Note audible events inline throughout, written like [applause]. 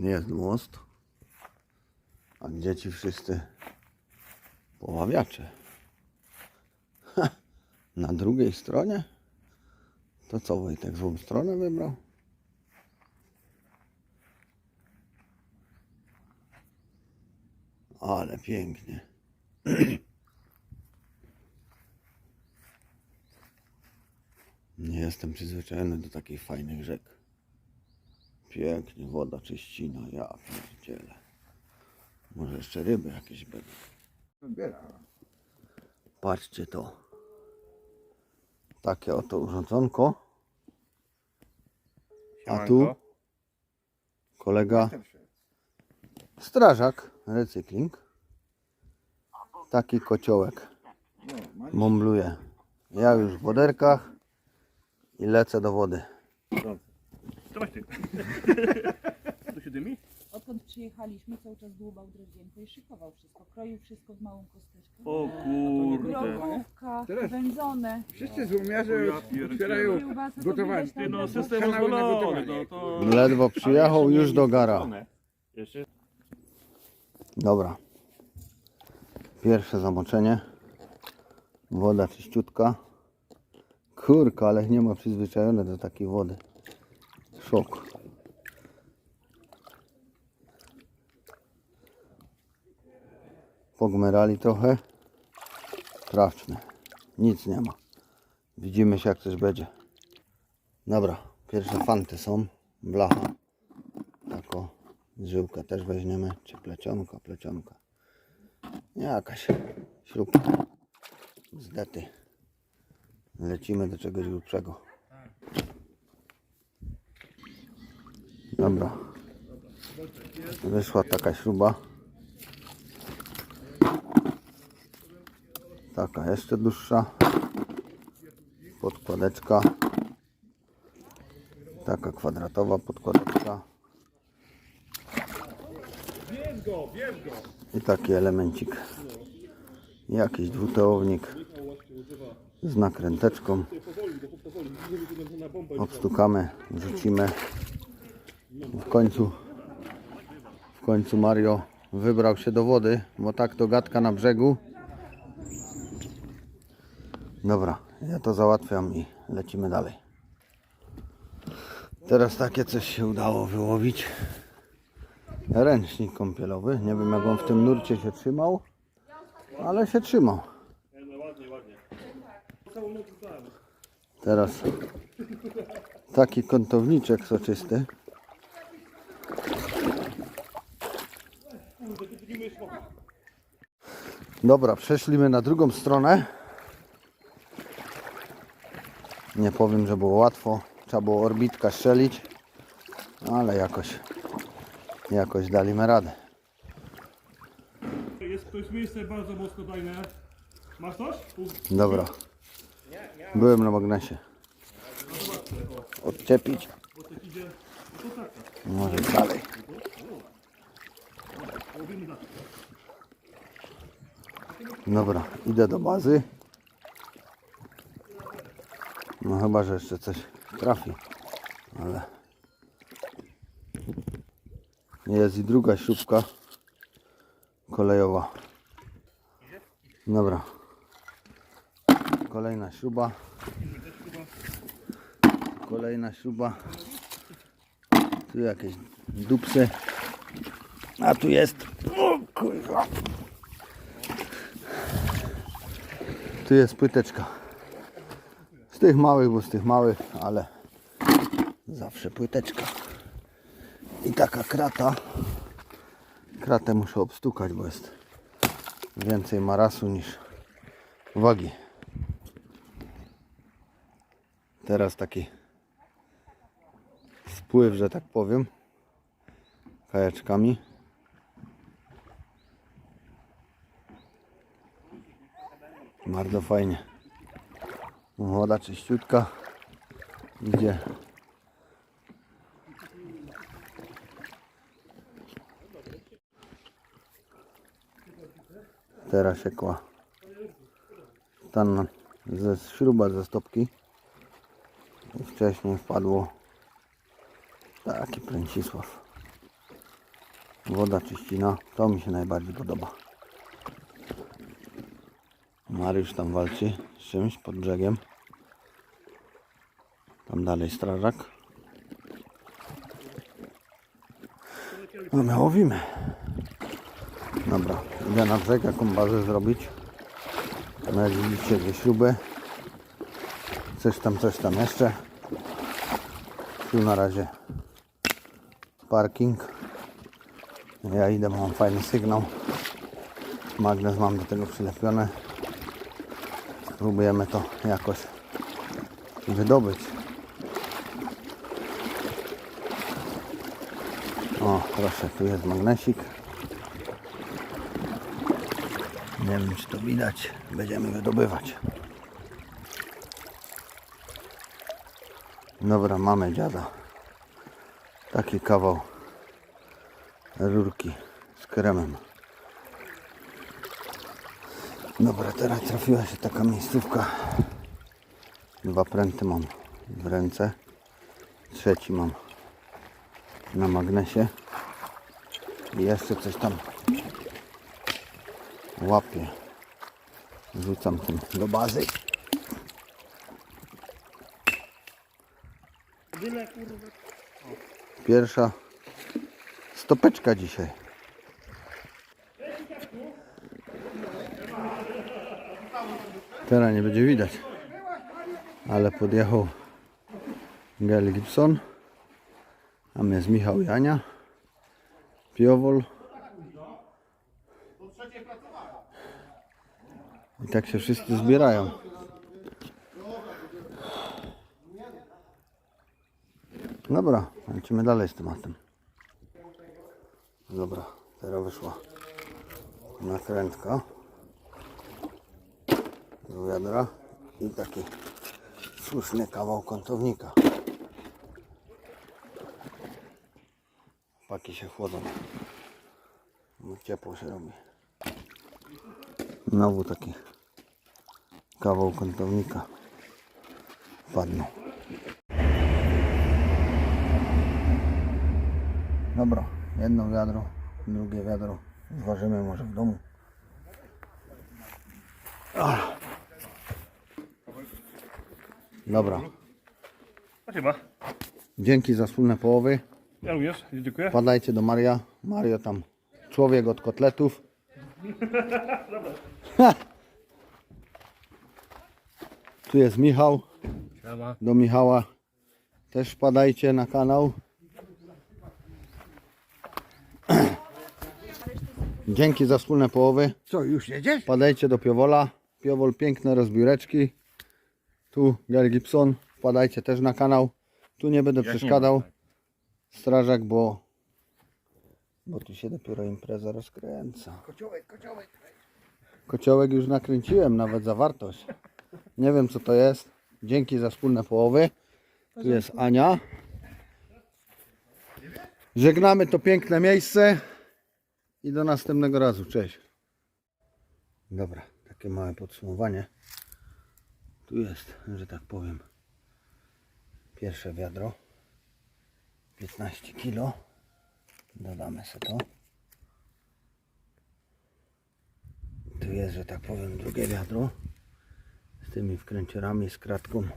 Jest most. A gdzie ci wszyscy poławiacze? Ha, na drugiej stronie? To co Wojtek, złą stronę wybrał? Ale pięknie. [clears throat] Nie jestem przyzwyczajony do takich fajnych rzek. Pięknie, woda czyścina, ja pierdzielę. Może jeszcze ryby jakieś będą. Patrzcie to. Takie oto urządzonko. A tu kolega strażak, recykling. Taki kociołek mąbluje. Ja już w woderkach i lecę do wody. Dawaj ty. To się dymi? Odkąd przyjechaliśmy, cały czas dłubał drewienko i szykował wszystko. Kroił wszystko z małą kosteczką. O kurde. Grobówka, Teraz- wędzone. Wszyscy złomiarze Ja pierdzielę. otwierają Kiełbasa, to gotowanie. widać tam Ty no, było. system Kanały na rozwalony, gotowanie. no to... Ledwo przyjechał już do gara. Jeszcze Dobra. Pierwsze zamoczenie. Woda czyściutka. Kurka, ale nie ma przyzwyczajone do takiej wody. Szok. Pogmerali trochę. Sprawdźmy. Nic nie ma. Widzimy się jak coś będzie. Dobra, pierwsze fanty są. Blacha. Tako. Żyłkę też weźmiemy. Czy plecionka, plecionka. Jakaś śrubka. Zdety. Lecimy do czegoś grubszego. Dobra. Wyszła taka śruba. Taka jeszcze dłuższa. Podkładeczka. Taka kwadratowa podkładeczka. I taki elemencik. Jakiś dwuteownik z nakręteczką. Obstukamy, wrzucimy. W końcu, w końcu Mario wybrał się do wody, bo tak to gadka na brzegu. Dobra, ja to załatwiam i lecimy dalej. Teraz takie coś się udało wyłowić. Ręcznik kąpielowy. Nie wiem jak on w tym nurcie się trzymał, ale się trzymał. Teraz taki kątowniczek soczysty. Dobra, przeszliśmy na drugą stronę. Nie powiem, że było łatwo. Trzeba było orbitka strzelić, ale jakoś, jakoś daliśmy radę. Jest, to jest miejsce bardzo mocno dajne. Masz coś? Dobra. Byłem na magnesie. Odczepić. Może dalej. Dobra, idę do bazy. No chyba, że jeszcze coś trafi. Ale jest i druga śrubka kolejowa. Dobra. Kolejna śruba. Kolejna śruba. Tu jakieś dupsy. A tu jest. O kurwa. Tu jest płyteczka. Z tych małych, bo z tych małych, ale zawsze płyteczka. I taka krata. Kratę muszę obstukać, bo jest więcej marasu niż wagi. Teraz taki spływ, że tak powiem, kajeczkami. Bardzo fajnie. Woda czyściutka. Idzie. Teraz się kła. Stan ze śruba ze stopki. Wcześniej wpadło taki Pręcisław. Woda czyścina, to mi się najbardziej podoba. Mariusz tam walczy z czymś pod brzegiem. Tam dalej strażak. No my łowimy. Dobra, idę na brzeg, jaką bazę zrobić. No jak widzicie, dwie śruby. Coś tam, coś tam jeszcze. Tu na razie parking. Ja idę, mam fajny sygnał. Magnes mam do tego przylepione. Spróbujemy to jakoś wydobyć. O, proszę, tu jest magnesik. Nie wiem, czy to widać. Będziemy wydobywać. Dobra, mamy dziada. Taki kawał rurki z kremem. Dobra, teraz trafiła się taka miejscówka. Dwa pręty mam w ręce. Trzeci mam na magnesie. I jeszcze coś tam łapię. Rzucam tym do bazy. Pierwsza stopeczka dzisiaj. Teraz nie będzie widać. Ale podjechał Gail Gibson. A jest Michał Jania. Piowol. I tak się wszyscy zbierają. Dobra, lecimy dalej z tematem. Dobra, teraz wyszła nakrętka do wiadra i taki słuszny kawał kątownika. Paki się chłodzą. Bo Ciepło się robi. Znowu taki kawał kątownika padną. Dobra, jedno wiadro, drugie wiadro zważymy może w domu. Dobra, Chyba. dzięki za wspólne połowy. Ja również, dziękuję. Wpadajcie do Maria. Mario tam człowiek od kotletów. Ha! [laughs] Tu jest Michał. Siema. Do Michała też wpadajcie na kanał. [clears throat] Dzięki za wspólne połowy. Co, już jedziesz? Wpadajcie do Piowola. Piowol piękne rozbióreczki. Tu Gary Gibson. Wpadajcie też na kanał. Tu nie będę przeszkadzał. Strażak, bo bo tu się dopiero impreza rozkręca. Kociołek, kociołek. Kociołek już nakręciłem, nawet zawartość. Nie wiem co to jest. Dzięki za wspólne połowy. Tu jest Ania. Żegnamy to piękne miejsce i do następnego razu. Cześć. Dobra, takie małe podsumowanie. Tu jest, że tak powiem, pierwsze wiadro. 15 kg. Dodamy sobie to. Tu jest, że tak powiem, drugie wiadro z tymi wkręciorami, z kratką.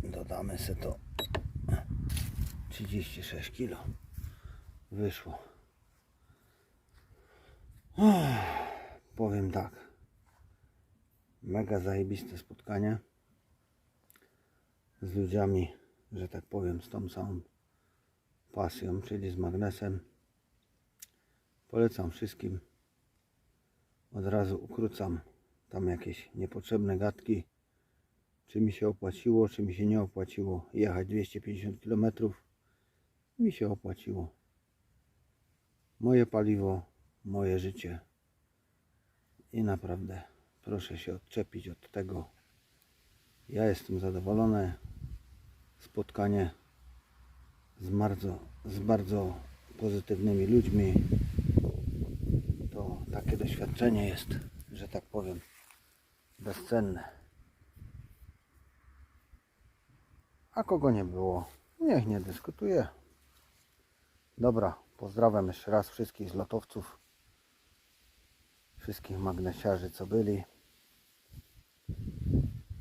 Dodamy sobie to 36 kg. Wyszło. Ach, powiem tak. Mega zajebiste spotkanie z ludziami, że tak powiem, z tą samą pasją, czyli z magnesem. Polecam wszystkim od razu ukrócam tam jakieś niepotrzebne gadki, czy mi się opłaciło, czy mi się nie opłaciło jechać 250 km. Mi się opłaciło. Moje paliwo, moje życie. I naprawdę proszę się odczepić od tego. Ja jestem zadowolony. Spotkanie z bardzo, z bardzo pozytywnymi ludźmi to takie doświadczenie jest, że tak powiem, bezcenne. A kogo nie było, niech nie dyskutuje. Dobra, pozdrawiam jeszcze raz wszystkich zlotowców, wszystkich magnesiarzy, co byli.